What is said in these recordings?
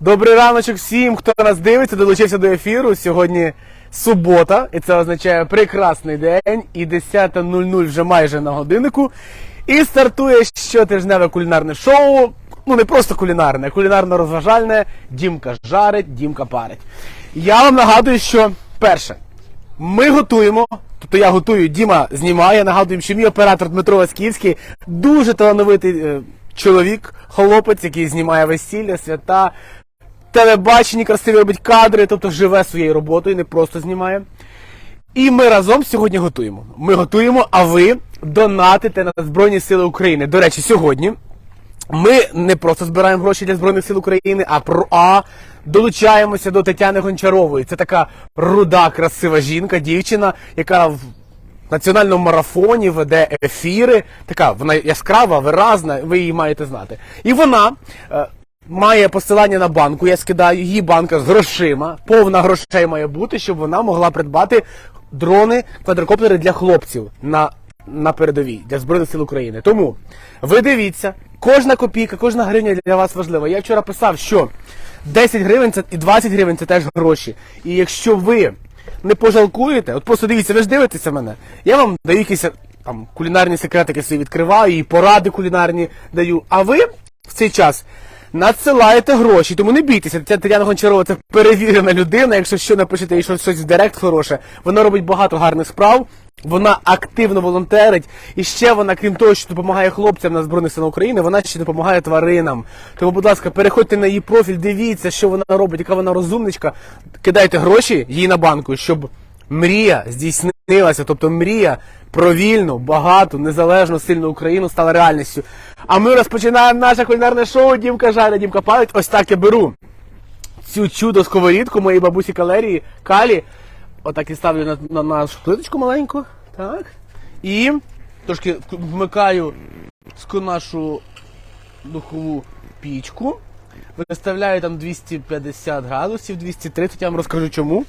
Добрий раночок всім, хто нас дивиться, долучився до ефіру. Сьогодні субота, і це означає прекрасний день. І 10.00 вже майже на годиннику. І стартує щотижневе кулінарне шоу. Ну не просто кулінарне, кулінарно-розважальне. Дімка жарить, Дімка парить. Я вам нагадую, що перше, ми готуємо. Тобто я готую, Діма знімає. Нагадуємо, що мій оператор Дмитро Васьківський дуже талановитий е, чоловік, хлопець, який знімає весілля, свята, телебаченні, красиві робить кадри, тобто живе своєю роботою, не просто знімає. І ми разом сьогодні готуємо. Ми готуємо, а ви донатите на Збройні Сили України. До речі, сьогодні ми не просто збираємо гроші для Збройних сил України, а про а долучаємося до Тетяни Гончарової. Це така руда, красива жінка, дівчина, яка в національному марафоні веде ефіри. Така вона яскрава, виразна, ви її маєте знати. І вона. Має посилання на банку, я скидаю її банка з грошима, повна грошей має бути, щоб вона могла придбати дрони, квадрокоптери для хлопців на, на передовій для Збройних сил України. Тому ви дивіться, кожна копійка, кожна гривня для вас важлива. Я вчора писав, що 10 гривень це і 20 гривень це теж гроші. І якщо ви не пожалкуєте, от просто дивіться, ви ж дивитеся мене, я вам даю якісь там кулінарні секретики свої відкриваю і поради кулінарні даю. А ви в цей час надсилаєте гроші, тому не бійтеся. Тетяна Гончарова це перевірена людина. Якщо що напишете їй щось, в директ хороше, вона робить багато гарних справ. Вона активно волонтерить, і ще вона, крім того, що допомагає хлопцям на Збройних сил України, вона ще допомагає тваринам. Тому, будь ласка, переходьте на її профіль, дивіться, що вона робить, яка вона розумничка. Кидайте гроші їй на банку, щоб мрія здійснилася, тобто мрія про вільну, багату, незалежну, сильну Україну стала реальністю. А ми розпочинаємо наше кулінарне шоу Дімка жарить, Дімка палить. Ось так я беру цю чудо сковорідку моєї бабусі Калерії, Калі. Отак і ставлю на, на нашу плиточку маленьку. Так. І трошки вмикаю нашу духову пічку. Виставляю там 250 градусів, 230, я вам розкажу чому.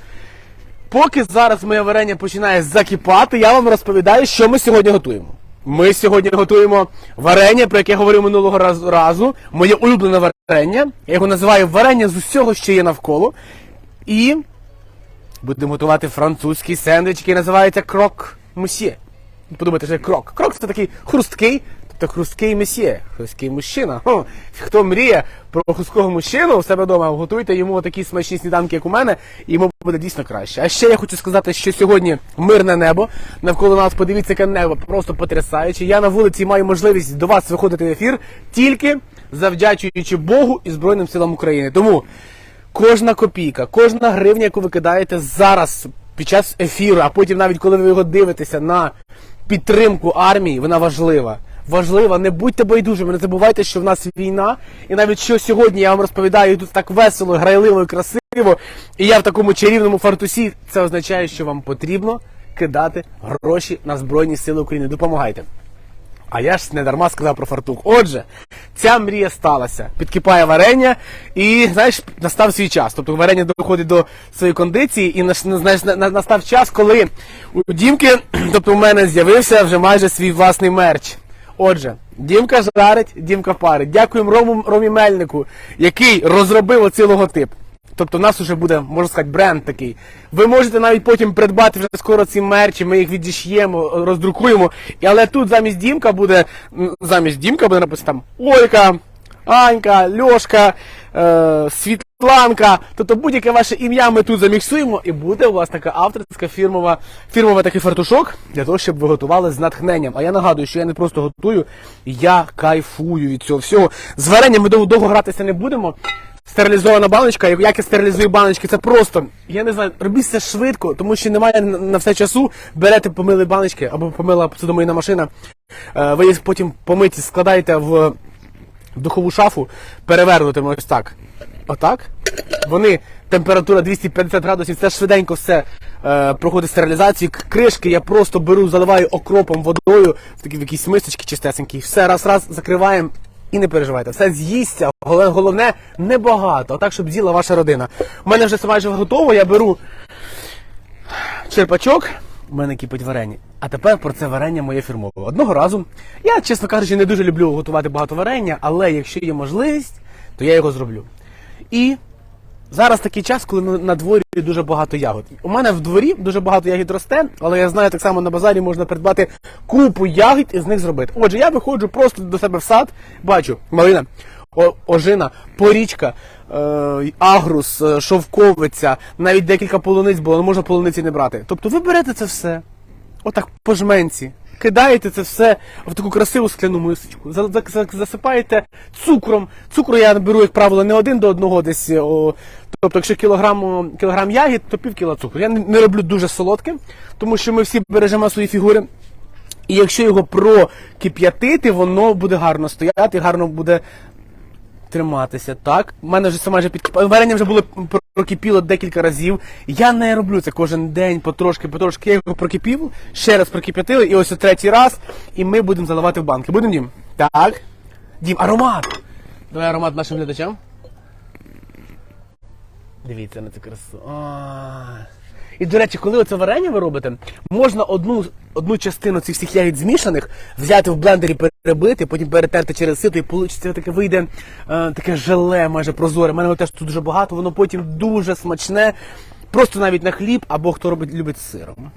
Поки зараз моє варення починає закипати, я вам розповідаю, що ми сьогодні готуємо. Ми сьогодні готуємо варення, про яке я говорив минулого раз- разу. Моє улюблене варення. Я його називаю варення з усього, що є навколо. І будемо готувати французький сендвіч, який називається крок мусьє. Подумайте, що крок. Крок це такий хрусткий, тобто хрусткий месьє, хрусткий мужчина. Хо, хто мріє про хрусткого мужчину у себе вдома, готуйте йому такі смачні сніданки, як у мене, і йому буде дійсно краще. А ще я хочу сказати, що сьогодні мирне небо. Навколо нас подивіться, яке небо просто потрясаюче. Я на вулиці маю можливість до вас виходити в ефір тільки завдячуючи Богу і Збройним силам України. Тому кожна копійка, кожна гривня, яку ви кидаєте зараз під час ефіру, а потім навіть коли ви його дивитеся на підтримку армії, вона важлива. Важлива, не будьте байдужими, не забувайте, що в нас війна, і навіть що сьогодні я вам розповідаю тут так весело, грайливо і красиво, і я в такому чарівному фартусі, це означає, що вам потрібно кидати гроші на Збройні Сили України. Допомагайте. А я ж не дарма сказав про фартух. Отже, ця мрія сталася. Підкипає варення, і знаєш, настав свій час. Тобто варення доходить до своєї кондиції, і знаєш, на- на- настав час, коли у Дімки, тобто у мене з'явився вже майже свій власний мерч. Отже, Дімка жарить, Дімка парить. Дякуємо Рому Ромі Мельнику, який розробив оцей логотип. Тобто у нас вже буде, можна сказати, бренд такий. Ви можете навіть потім придбати вже скоро ці мерчі, ми їх відіш'ємо, роздрукуємо. І, але тут замість Дімка буде, замість Дімка буде написано там Олька, Анька, Льошка, е, Світланка. Тобто будь-яке ваше ім'я ми тут заміксуємо, і буде у вас така авторська фірмова, фірмова такий фартушок для того, щоб ви готували з натхненням. А я нагадую, що я не просто готую, я кайфую від цього всього. З варенням ми дов- довго гратися не будемо. Стерилізована баночка, як я стерилізую баночки, це просто, я не знаю, робіть це швидко, тому що немає на на все часу. Берете помили баночки або помила посудомийна машина, е, ви їх потім помиті складаєте в духову шафу, перевернутими ось так. Отак. Вони, температура 250 градусів, це швиденько все е, проходить стерилізацію. Кришки я просто беру, заливаю окропом водою в такі в якісь мисочки чистесенькі. Все раз раз закриваємо і не переживайте. Все з'їсться. Головне, небагато, так, щоб з'їла ваша родина. У мене вже все майже готово, я беру черпачок, у мене кипить варення. А тепер про це варення моє фірмове. Одного разу, я, чесно кажучи, не дуже люблю готувати багато варення, але якщо є можливість, то я його зроблю. І зараз такий час, коли на- дворі дуже багато ягод. У мене в дворі дуже багато ягід росте, але я знаю, так само на базарі можна придбати купу ягід і з них зробити. Отже, я виходжу просто до себе в сад, бачу малина, ожина, порічка, е, агрус, е, шовковиця, навіть декілька полуниць, бо не можна полуниці не брати. Тобто ви берете це все, отак по жменці. Кидаєте це все в таку красиву скляну мисочку, за- за- за- засипаєте цукром. Цукру я беру, як правило, не один до одного десь. О, тобто, якщо кілограм, кілограм ягід, то пів кіла цукру. Я не, роблю дуже солодким, тому що ми всі бережемо свої фігури. І якщо його прокип'ятити, воно буде гарно стояти, гарно буде триматися. Так, у мене вже це майже підкипало. Варення вже було прокипіло декілька разів. Я не роблю це кожен день, потрошки, потрошки. Я його прокипів, ще раз прокип'ятили, і ось третій раз, і ми будемо заливати в банки. Будемо, Дім? Так. Дім, аромат! Давай аромат нашим глядачам. Дивіться на цю красу. І, до речі, коли оце варення ви робите, можна одну, одну частину цих всіх ягід змішаних взяти в блендері, перебити, потім перетерти через сито і вийде таке вийде е, таке желе, майже прозоре. У мене теж тут дуже багато, воно потім дуже смачне. Просто навіть на хліб або хто робить, любить з сиром.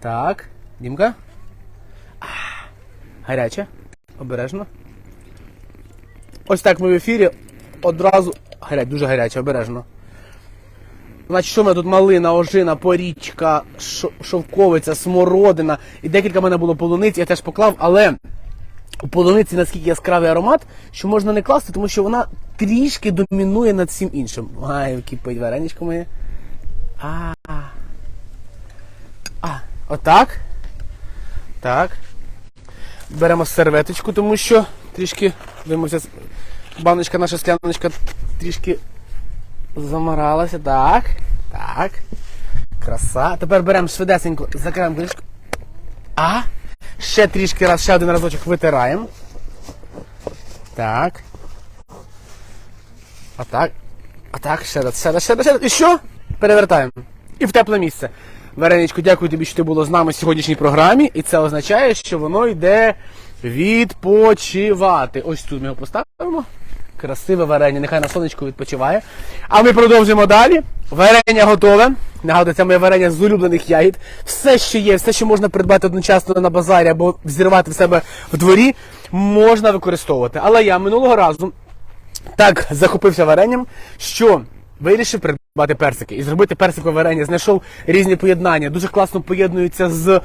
Так, Дімка. Гаряче. Обережно. Ось так ми в ефірі одразу. Гарять, дуже гаряче, обережно. Значить, що в мене тут малина, ожина, порічка, шовковиця, смородина і декілька в мене було полуниць, я теж поклав, але у полуниці наскільки яскравий аромат, що можна не класти, тому що вона трішки домінує над всім іншим. Ай, кипить вареничко моє. А. А, отак. Так. Беремо серветочку, тому що трішки, дивимося, баночка наша скляночка трішки замаралася. Так. Так. Краса. Тепер беремо швидесенько, закриваємо кришку. А. Ще трішки раз, ще один разочок витираємо. Так. А так. А так, ще раз, ще раз, ще раз, ще раз. І що? Перевертаємо. І в тепле місце. Вареничку, дякую тобі, що ти було з нами в сьогоднішній програмі. І це означає, що воно йде відпочивати. Ось тут ми його поставимо. Красиве варення, нехай на сонечку відпочиває. А ми продовжуємо далі. Варення готове. Нагадую, це моє варення з улюблених ягід. Все, що є, все, що можна придбати одночасно на базарі або взірвати в себе в дворі, можна використовувати. Але я минулого разу так захопився варенням, що вирішив придбати персики і зробити персикове варення. Знайшов різні поєднання, дуже класно поєднуються з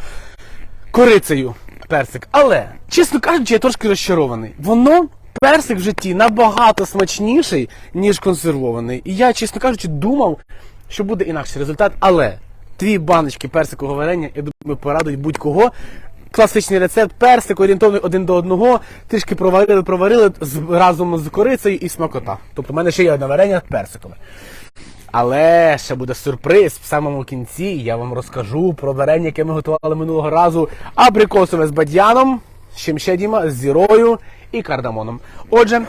корицею персик. Але, чесно кажучи, я трошки розчарований. Воно. Персик в житті набагато смачніший, ніж консервований. І я, чесно кажучи, думав, що буде інакший результат. Але дві баночки персикового варення, я думаю, порадують будь-кого. Класичний рецепт, персик орієнтований один до одного, трішки проварили, проварили з, разом з корицею і смакота. Тобто в мене ще є одне варення персикове. Але ще буде сюрприз в самому кінці. Я вам розкажу про варення, яке ми готували минулого разу. Абрикосове з бадьяном, з чим ще Діма, з зірою і кардамоном. Отже,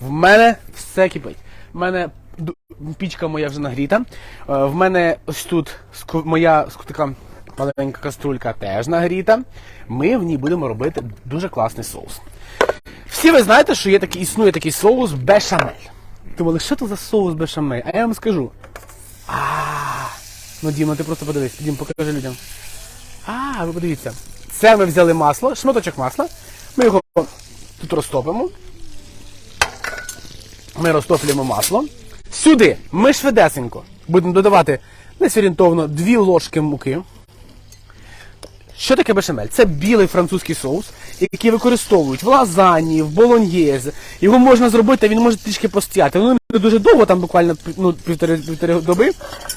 в мене все кипить. В мене пічка моя вже нагріта. Е, В мене ось тут моя така маленька каструлька теж нагріта. Ми в ній будемо робити дуже класний соус. Всі ви знаєте, що є такий, існує такий соус бешамель. Думали, що це за соус бешамель? А я вам скажу. А, ну Діма, ти просто подивись, Дім, покажи людям. А, ви подивіться. Це ми взяли масло, шматочок масла. Ми його тут розтопимо. Ми розтоплюємо масло. Сюди ми швидесенько будемо додавати десь орієнтовно 2 ложки муки. Що таке бешамель? Це білий французький соус, який використовують в лазані, в болоньєз. Його можна зробити, він може трішки постояти. Воно не дуже довго, там буквально ну, півтори, півтори доби,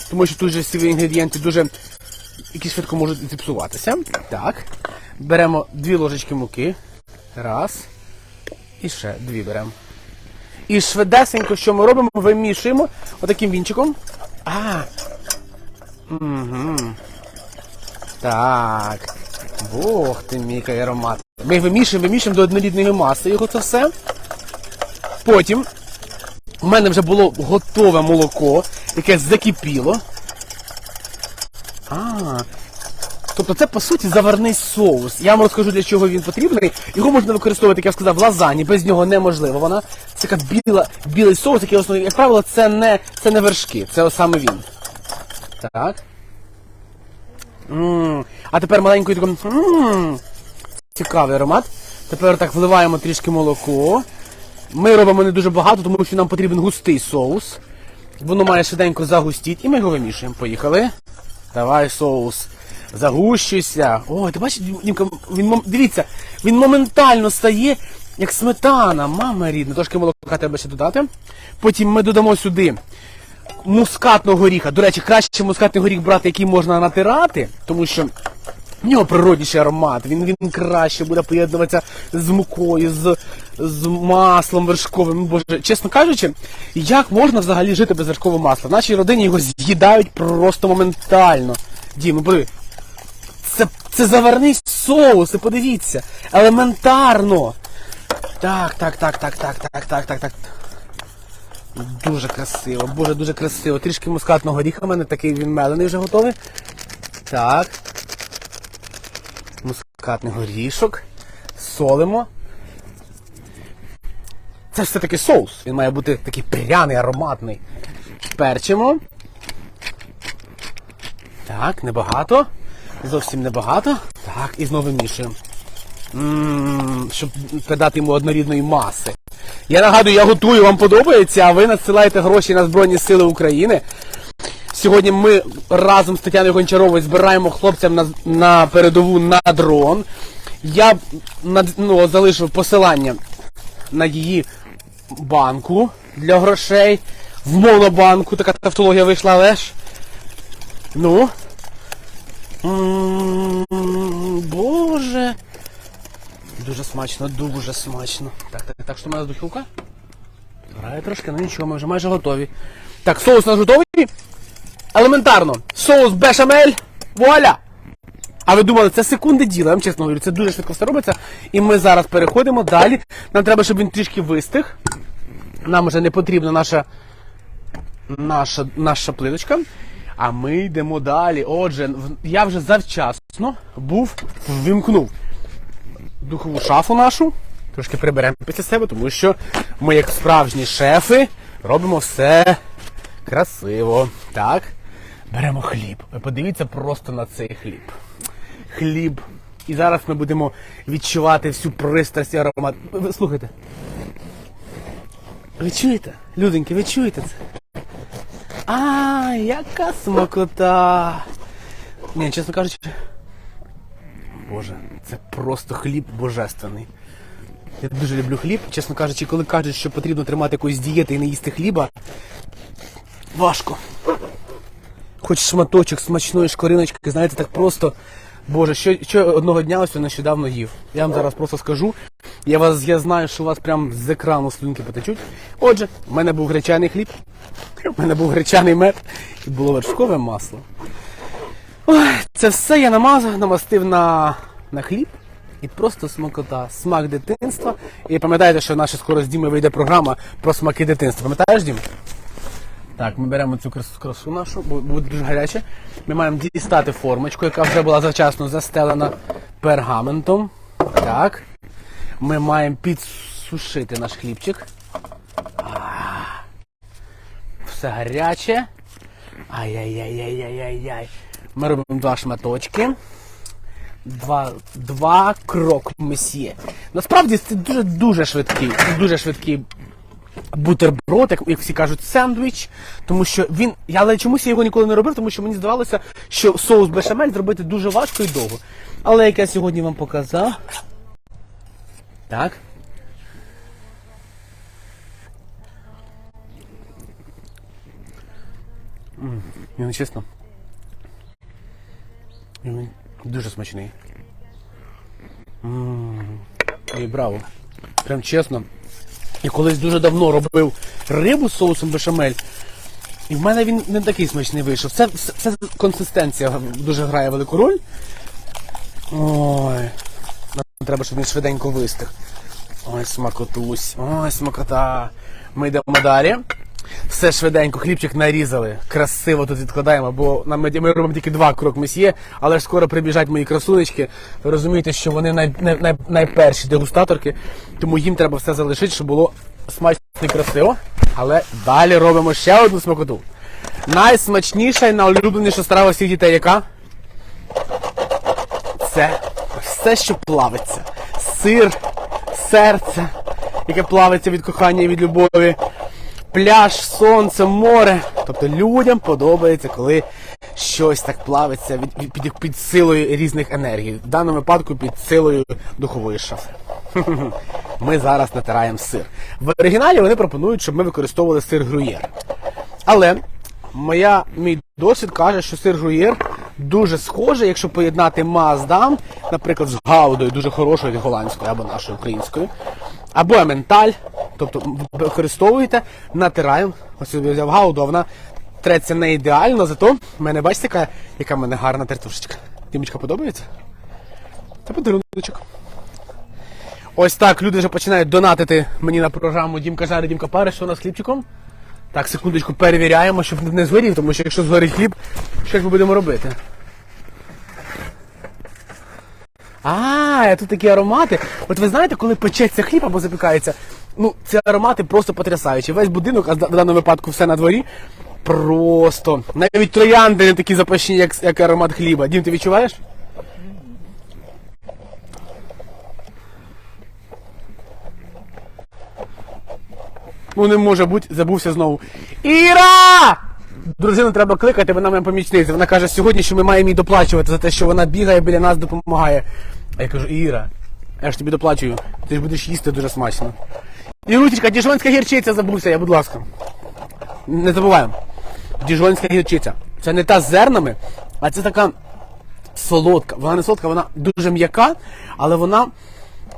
тому що тут же всі інгредієнти дуже які швидко можуть зіпсуватися. Так. Беремо дві ложечки муки. Раз. І ще дві беремо. І швидесенько, що ми робимо, вимішуємо отаким вінчиком. А. Угу. Так. Бог ти мій аромат. Ми вимішуємо, вимішуємо до однорідної маси його це все. Потім у мене вже було готове молоко, яке закипіло. А. Тобто це по суті заварний соус. Я вам розкажу для чого він потрібний. Його можна використовувати, як я сказав, в лазані, без нього неможливо. Вона це така біла, білий соус, який основний, як правило, це не, це не вершки, це саме він. Так. м А тепер маленькою таким. м Цікавий аромат. Тепер так вливаємо трішки молоко. Ми робимо не дуже багато, тому що нам потрібен густий соус. Воно має швиденько загустіти, і ми його вимішуємо. Поїхали. Давай соус. Загущуйся. Ой, ти бачиш, Дімка, він дивіться, він моментально стає як сметана, мама рідна. Трошки молока треба ще додати. Потім ми додамо сюди мускатного горіха. До речі, краще мускатний горіх брати, який можна натирати, тому що в нього природніший аромат, він, він краще буде поєднуватися з мукою, з, з маслом вершковим. Боже, чесно кажучи, як можна взагалі жити без вершкового масла? В нашій родині його з'їдають просто моментально. Діма, подиви. Це, це заварний соус, і подивіться. Елементарно. Так, так, так, так, так, так, так, так, так. Дуже красиво, боже, дуже красиво. Трішки мускатного горіха в мене такий він мелений вже готовий. Так. Мускатний горішок. Солимо. Це ж все-таки соус. Він має бути такий пряний, ароматний. Перчимо. Так, небагато. Зовсім небагато. Так, і знову вимішуємо. Щоб придати йому однорідної маси. Я нагадую, я готую, вам подобається, а ви надсилаєте гроші на Збройні Сили України. Сьогодні ми разом з Тетяною Гончаровою збираємо хлопцям на, на передову на дрон. Я ну, залишив посилання на її банку для грошей. В монобанку така тавтологія вийшла, але ж. Ну. Боже. Дуже смачно, дуже смачно. Так, так, так, що в мене духівка? Грає трошки, ну нічого, ми вже майже готові. Так, соус у нас готовий. Елементарно. Соус бешамель. Вуаля! А ви думали, це секунди діла, я вам чесно говорю, це дуже швидко все робиться. І ми зараз переходимо далі. Нам треба, щоб він трішки вистиг. Нам вже не потрібна наша, наша, наша плиточка. А ми йдемо далі. Отже, я вже завчасно був вимкнув духову шафу нашу. Трошки приберемо після себе, тому що ми, як справжні шефи, робимо все красиво. Так. Беремо хліб. Ви подивіться просто на цей хліб. Хліб. І зараз ми будемо відчувати всю пристрасть і аромат. Ви слухайте. Ви чуєте? Люденьки, ви чуєте це? А, яка смакота! Ні, чесно кажучи. Боже, це просто хліб божественний. Я дуже люблю хліб. Чесно кажучи, коли кажуть, що потрібно тримати якусь дієти і не їсти хліба, важко. Хоч шматочок смачної шкориночки, знаєте, так просто. Боже, що, що одного дня ось нещодавно їв. Я вам зараз просто скажу. Я вас я знаю, що у вас прям з екрану слюнки потечуть. Отже, в мене був гречаний хліб, в мене був гречаний мед і було вершкове масло. Ой, це все я намазав, намастив на, на хліб. І просто смакота, смак дитинства. І пам'ятаєте, що наша скоро з Діми вийде програма про смаки дитинства. Пам'ятаєш, Дім? Так, ми беремо цю красу, нашу, бо буде дуже гаряче. Ми маємо дістати формочку, яка вже була завчасно застелена пергаментом. Так. Ми маємо підсушити наш хлібчик. Все гаряче. Ай-яй-яй-яй-яй-яй. Ми робимо два шматочки. Два, два крок месьє. Насправді це дуже дуже швидкий, дуже швидкий бутерброд, як, як всі кажуть, сендвіч. Тому що він. Я але чомусь я його ніколи не робив, тому що мені здавалося, що соус бешамель зробити дуже важко і довго. Але як я сьогодні вам показав. Так. Не чесно. Він дуже смачний. І браво. Прям чесно. Я колись дуже давно робив рибу з соусом бешамель. І в мене він не такий смачний вийшов. Це, це, це консистенція дуже грає велику роль. Ой. Нам треба, щоб він швиденько вистиг. Ой, смакотусь. Ой, смакота. Ми йдемо далі. Все швиденько, хлібчик нарізали, красиво тут відкладаємо, бо нам ми, робимо тільки два крок месьє, але ж скоро прибіжать мої красунечки. Ви розумієте, що вони най, най, най, найперші дегустаторки, тому їм треба все залишити, щоб було смачно і красиво. Але далі робимо ще одну смакоту. Найсмачніша і найулюбленіша страва всіх дітей, яка? Це все, що плавиться. Сир, серце, яке плавиться від кохання і від любові пляж, сонце, море. Тобто людям подобається, коли щось так плавиться від, від, під, під силою різних енергій. В даному випадку під силою духової шафи. Ми зараз натираємо сир. В оригіналі вони пропонують, щоб ми використовували сир груєр. Але моя, мій досвід каже, що сир груєр дуже схожий, якщо поєднати маздам, наприклад, з гаудою, дуже хорошою голландською або нашою українською, або ементаль. Тобто використовуєте, натираємо. Ось я взяв гауду, а вона треться не ідеально, зато в мене бачите, яка, яка в мене гарна тертушечка. Дімочка подобається? Це подаруночок. Ось так люди вже починають донатити мені на програму Дімка жарить, Дімка пари, що у нас хлібчиком. Так, секундочку, перевіряємо, щоб не згорів, тому що якщо згорить хліб, що ж ми будемо робити? А, тут такі аромати. От ви знаєте, коли печеться хліб або запікається, ну, ці аромати просто потрясаючі. Весь будинок, а в даному випадку все на дворі, просто. Навіть троянди не такі запашні, як, як аромат хліба. Дім, ти відчуваєш? Ну не може бути, забувся знову. Іра! Дружину треба кликати, вона мене помічниця. Вона каже сьогодні, що ми маємо їй доплачувати за те, що вона бігає біля нас, допомагає. А я кажу, Іра, я ж тобі доплачую, ти ж будеш їсти дуже смачно. Ірутічка, діжонська гірчиця забувся, я, будь ласка. Не забуваємо. Діжонська гірчиця. Це не та з зернами, а це така солодка. Вона не солодка, вона дуже м'яка, але вона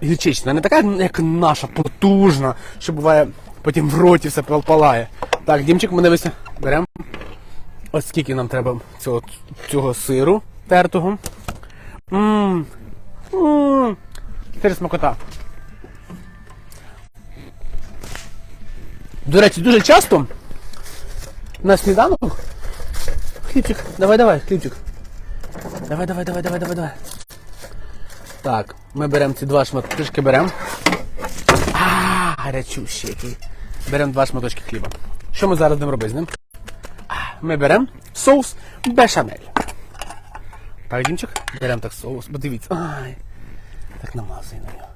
гірчична. Не така, як наша, потужна, що буває потім в роті все палає. Так, Дімчик, ми дивися, беремо. Ось скільки нам треба цього, цього сиру тертого. Ммм. Ммм. Сир смакота. До речі, дуже часто на сніданок. Хлібчик, давай, давай, хлібчик. Давай, давай, давай, давай, давай, давай. Так, ми беремо ці два шматочки беремо. А, гарячущий який. Беремо два шматочки хліба. Що ми зараз будемо робити з ним? Ми беремо соус бешамель. Так, Дімчик, беремо так соус, бо дивіться. Ай, так намазуй на нього.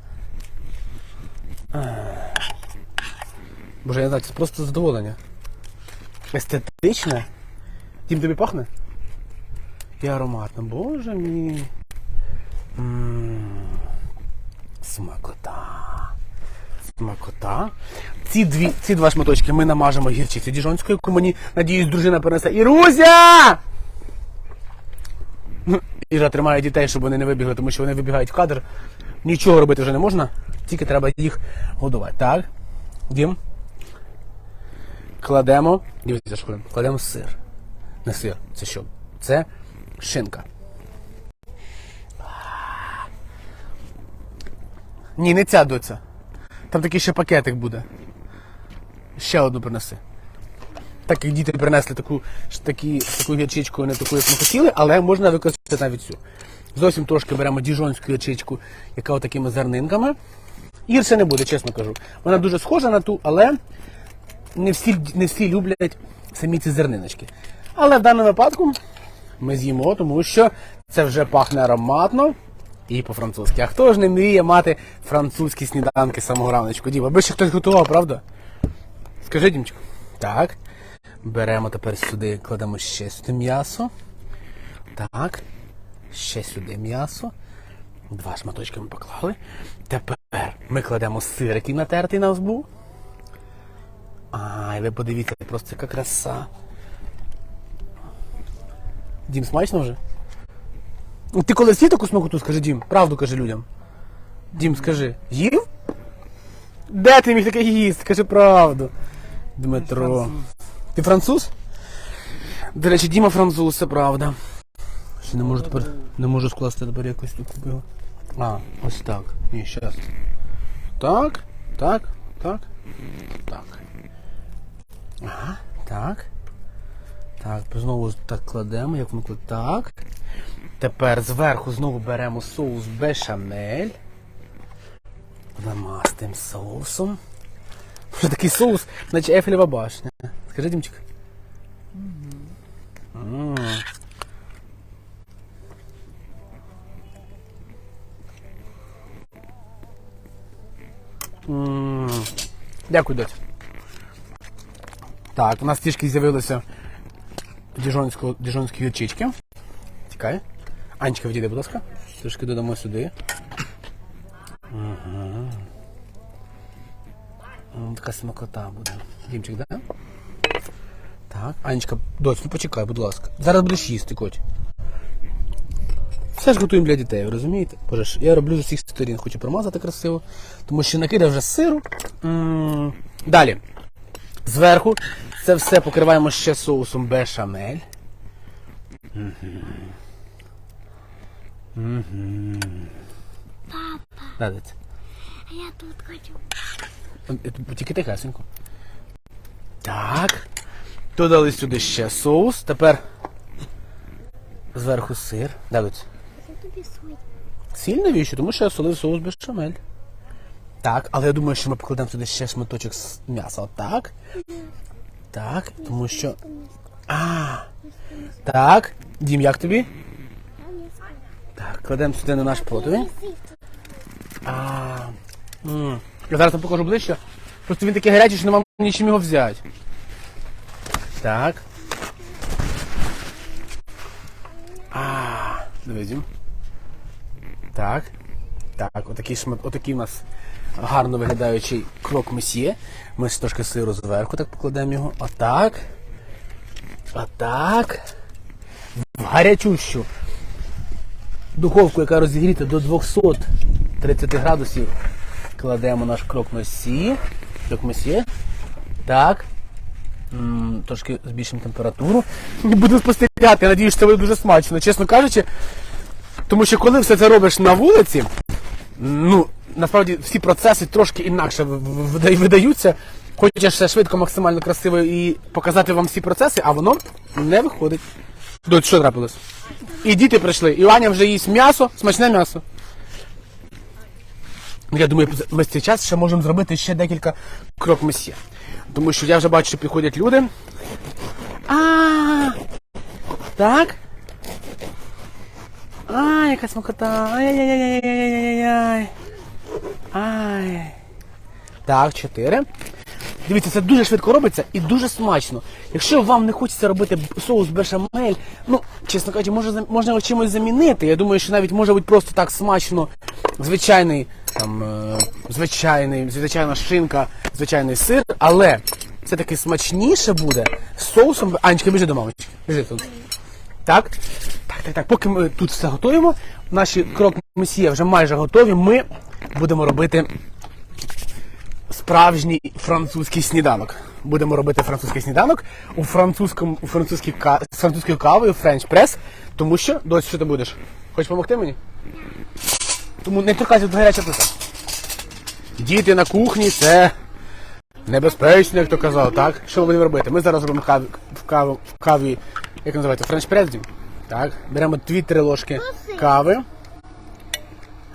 Боже, я знаю, це просто задоволення. Естетичне. Дім, тобі пахне? І ароматно. Боже мій. Смакота. Смакота. Ці, дві, ці два шматочки ми намажемо гірчицю діжонською, яку мені, надіюсь, дружина перенесе. Ірузя! Іра тримає дітей, щоб вони не вибігли, тому що вони вибігають в кадр. Нічого робити вже не можна, тільки треба їх годувати. Так. Дім. Кладемо. Дивіться, що. Кладемо сир. Не сир. Це що? Це шинка. Ні, не ця доця. Там такий ще пакетик буде. Ще одну принеси. Так як діти принесли таку, такі, таку гірчичку, не таку, як ми хотіли, але можна використати навіть цю. Зовсім трошки беремо діжонську гірчичку, яка отакими зернинками. Гірше не буде, чесно кажу. Вона дуже схожа на ту, але не всі, не всі люблять самі ці зерниночки. Але в даному випадку ми з'їмо, тому що це вже пахне ароматно і по-французьки. А хто ж не мріє мати французькі сніданки з самого раночку? Дім, аби ще хтось готував, правда? Скажи, Дімчик. Так. Беремо тепер сюди, кладемо ще сюди м'ясо. Так. Ще сюди м'ясо. Два шматочки ми поклали. Тепер ми кладемо сир, який натертий на був. Ай, ви подивіться, просто яка краса. Дім, смачно вже? Ну, Ти коли з'їв таку смакоту, скажи, Дім, правду кажи людям. Дім, скажи, їв? Де ти міг таке їсти? Скажи правду. Дмитро. Ти француз? До речі, Діма француз, це правда. Ще не можу тепер. Не можу скласти тепер якось тут купив. А, ось так. Ні, щас. Так, так, так, так. Ага, Так. Так, знову так кладемо, як воно кладе. Так. Тепер зверху знову беремо соус бешамель. Намастим соусом. Вже такий соус, наче Ефелева башня. Скажи. М. Дякую, доць. Так, у нас трішки діжонського, діжонські гірчички. Тікай. Анечка, відійди, будь ласка. Трішки додамо сюди. Ага. Така смакота буде. Дімчик, да? Так. Анечка, доць, ну почекай, будь ласка. Зараз будеш їсти, коть. Все ж готуємо для дітей, розумієте? Боже я роблю з усіх сторін, хочу промазати красиво, тому що накидав вже сиру. Далі. Зверху це все покриваємо ще соусом бешамель. Папа, Да, а я тут хочу. Тільки тихесенько. Так. Додали сюди ще соус. Тепер зверху сир. Да, дивіться. Я. Сіль навіщо? Тому що я солив соус бешамель. Так, але я думаю, що ми покладемо сюди ще шматочок з м'яса. Отак. Так, тому що. А. Так. Дім, як тобі? Так, кладемо сюди на наш противень. А. Я зараз вам покажу ближче. Просто він такий гарячий, що нема нічим його взяти. Так. А, Дім. Так. Так, отакий шмат, отакий у нас гарно виглядаючий крок месьє. Ми ж трошки сиру зверху так покладемо його. Отак. Отак. В гарячущу духовку, яка розігріта до 230 градусів, кладемо наш крок месьє. Крок месьє. Так. Трошки збільшимо температуру. Буду спостерігати, я надіюсь, це буде дуже смачно. Чесно кажучи, тому що коли все це робиш на вулиці, ну, насправді всі процеси трошки інакше видаються. Хочеш все швидко, максимально красиво і показати вам всі процеси, а воно не виходить. Дочь, що трапилось? І діти прийшли, і Аня вже їсть м'ясо, смачне м'ясо. Ну, Я думаю, ми цей час ще можемо зробити ще декілька крок месьє. Тому що я вже бачу, що підходять люди. А, так. Ай, яка смакота. Ай-яй-яй-яй-яй-яй-яй. Ай. Так, чотири. Дивіться, це дуже швидко робиться і дуже смачно. Якщо вам не хочеться робити соус бешамель, ну, чесно кажучи, можна його чимось замінити. Я думаю, що навіть може бути просто так смачно. Звичайний, там, е, звичайний, звичайна шинка, звичайний сир, але це таки смачніше буде з соусом. Анечка, біжи до мамочки. Біжи тут. Так? Так, так, так. Поки ми тут все готуємо, наші крок месьє вже майже готові. Ми будемо робити справжній французький сніданок. Будемо робити французький сніданок у французькому у французькій з французькою кавою French Press, тому що досі що ти будеш? Хочеш допомогти мені? Тому не торкайся до гаряча плита. Діти на кухні це небезпечно, як то казав, так? Що ми будемо робити? Ми зараз робимо каві, в каві, в каві як називається, френч прес, Дім? Так, беремо 2-3 ложки кави.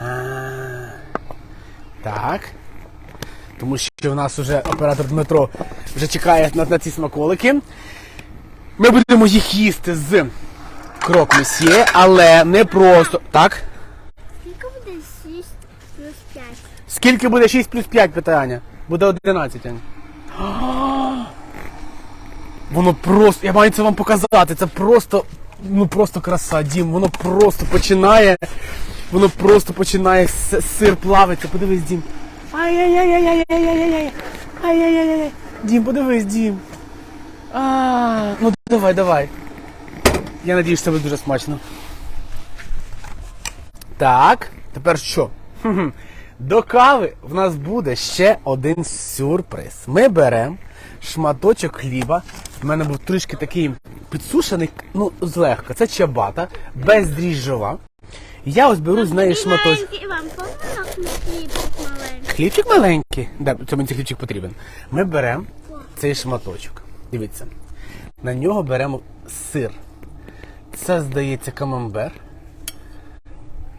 А, так. Тому що в нас вже оператор Дмитро вже чекає на, на ці смаколики. Ми будемо їх їсти з крок месьє, але не просто. Так? Скільки буде 6 плюс 5? Скільки буде 6 плюс 5, питає Аня? Буде 11, Аня. Воно просто, я маю це вам показати, це просто, ну просто краса, Дім, воно просто починає, воно просто починає сир плавиться, подивись, Дім. Ай-яй-яй-яй-яй-яй-яй-яй. Ай-яй-яй-яй. Дім, подивись, Дім. А, ну давай, давай. Я надіюсь, це буде дуже смачно. Так, тепер що? До кави в нас буде ще один сюрприз. Ми беремо шматочок хліба. У мене був трішки такий підсушений, ну, злегка. Це чабата, бездріжджова. Я ось беру з неї шматочок. Хлібчик маленький? Хлібчик маленький. Да, це мені цей хлібчик потрібен. Ми беремо цей шматочок. Дивіться. На нього беремо сир. Це, здається, камамбер.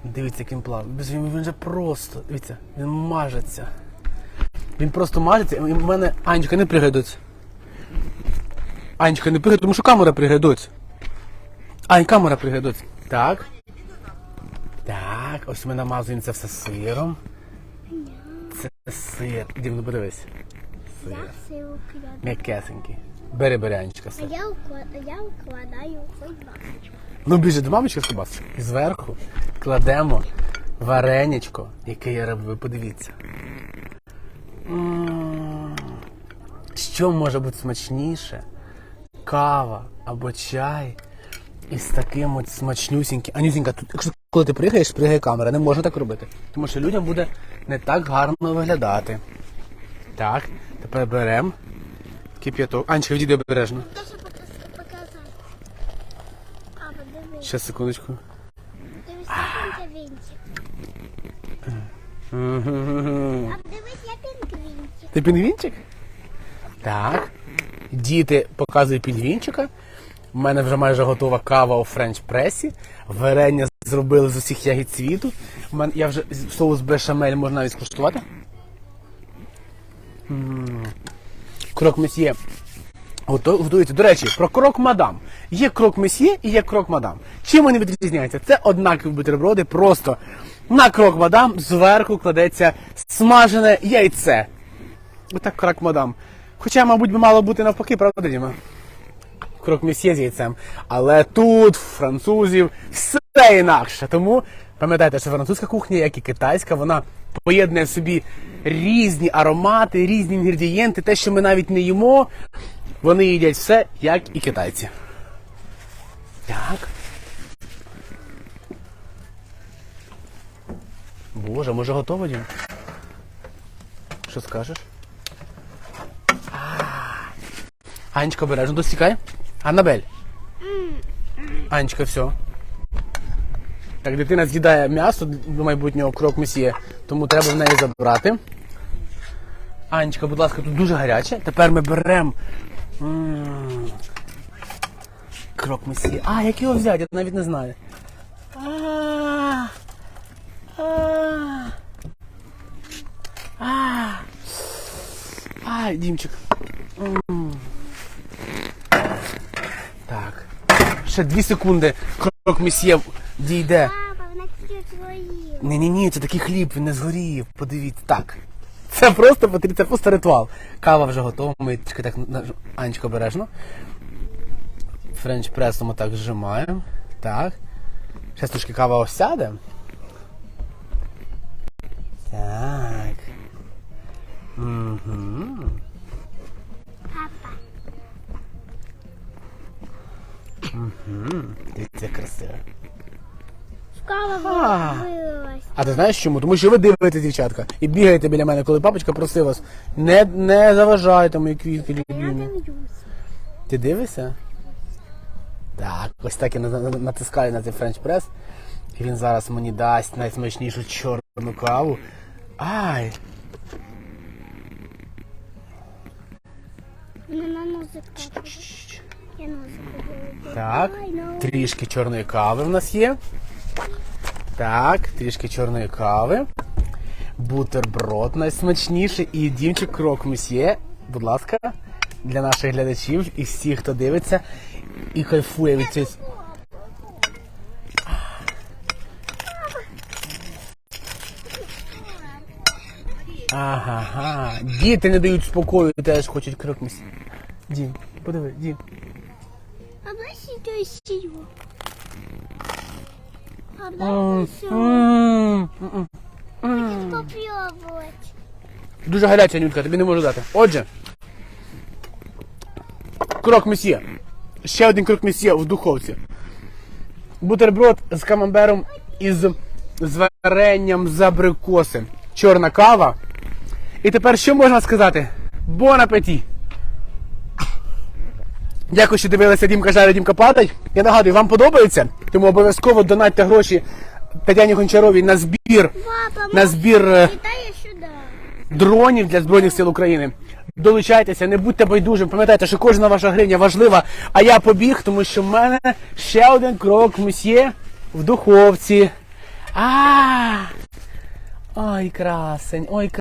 Дивіться, як він Він, він же просто. Дивіться, він мажеться. Він просто мажеться, і в мене. Анечка, не пригай доць. Анечка, не пригай, тому що камера пригає доць. Ань, камера пригає доць. Так. Так, ось ми намазуємо це все сиром. Це сир. Дім, ну подивись. Сир. М'якесенький. Бери, Анечка, А я, укладаю хоч. Ну, біжи до мамочки з кубасочки. І зверху кладемо вареничко, яке я робив. Подивіться. Що може бути смачніше? Кава або чай із таким от смачнюсіньким. Анюсінька, тут, якщо коли ти пригаєш, пригає камера. Не можна так робити. Тому що людям буде не так гарно виглядати. Так, тепер беремо кип'яток. Анечка, відійди обережно. А, подивись. Ще секундочку. Дивись, як він. А дивись, як він. Ти пінгвінчик? Так. Діти показують пінгвінчика. У мене вже майже готова кава у френч пресі. Варення зробили з усіх ягід світу. У мене, я вже соус бешамель можна навіть скуштувати. М. Крок месьє. Готується. До речі, про крок мадам. Є крок месьє і є крок мадам. Чим вони відрізняються? Це однакові бутерброди, просто на крок мадам зверху кладеться смажене яйце. Отак крок мадам. Хоча, мабуть, би мало бути навпаки, правда, Діма? Крок месьє з яйцем. Але тут, французів, все інакше. Тому пам'ятайте, що французька кухня, як і китайська, вона поєднує в собі різні аромати, різні інгредієнти, те, що ми навіть не їмо, вони їдять все, як і китайці. Так. Боже, може готово, Дім? Що скажеш? Анечка, обережно, достікай. Аннабель. Анечка, все. Так, дитина з'їдає м'ясо до майбутнього крок месьє, тому треба в неї забрати. Анечка, будь ласка, тут дуже гаряче. Тепер ми беремо. Крок месьє. А, як його взяти? Я навіть не знаю. А, Дімчик. М. Так. Ще дві секунди. Крок месьє дійде. Папа, вона тільки твої. Ні, це такий хліб, він не згорів. Подивіться. Так. Це просто це просто ритуал. Кава вже готова. Ми тільки так Анечка обережно. Френч пресом так зжимаємо. Так. Зараз трошки кава осяде. Так. Угу. Дивіться, як красиво. Школа А. вилась. А ти знаєш чому? Тому що ви дивитесь, дівчатка, і бігаєте біля мене, коли папочка просив вас. Не, не заважайте мої квітки любимі. Ти дивишся? Так, ось так я на- на- натискаю на цей френч прес. І він зараз мені дасть найсмачнішу чорну каву. Ай! Не на носик папа. Так, трішки чорної кави в нас є. Так, трішки чорної кави. Бутерброд найсмачніший. І дімчик крок месьє. Будь ласка, для наших глядачів і всіх, хто дивиться і кайфує від цієї. Ага. Діти не дають спокою, теж хочуть крок месьє. Дім, подиви, дім. М, м, м. попробувати. Дуже гаряча нютка, тобі не можу дати. Отже. Крок месьє. Ще один крок месьє в духовці. Бутерброд з камамбером із з варенням з абрикоси. Чорна кава. І тепер що можна сказати? Бон апеті! Дякую, що дивилися Дімка Жаре, Дімка Падай. Я нагадую, вам подобається? Тому обов'язково донатьте гроші Тетяні Гончаровій на збір. Папа, На збір. е, сюди. дронів для Збройних сил України. Долучайтеся, не будьте байдужим. Пам'ятайте, що кожна ваша гривня важлива. А я побіг, тому що в мене ще один крок мусьє в духовці. А! Ой, красень, ой,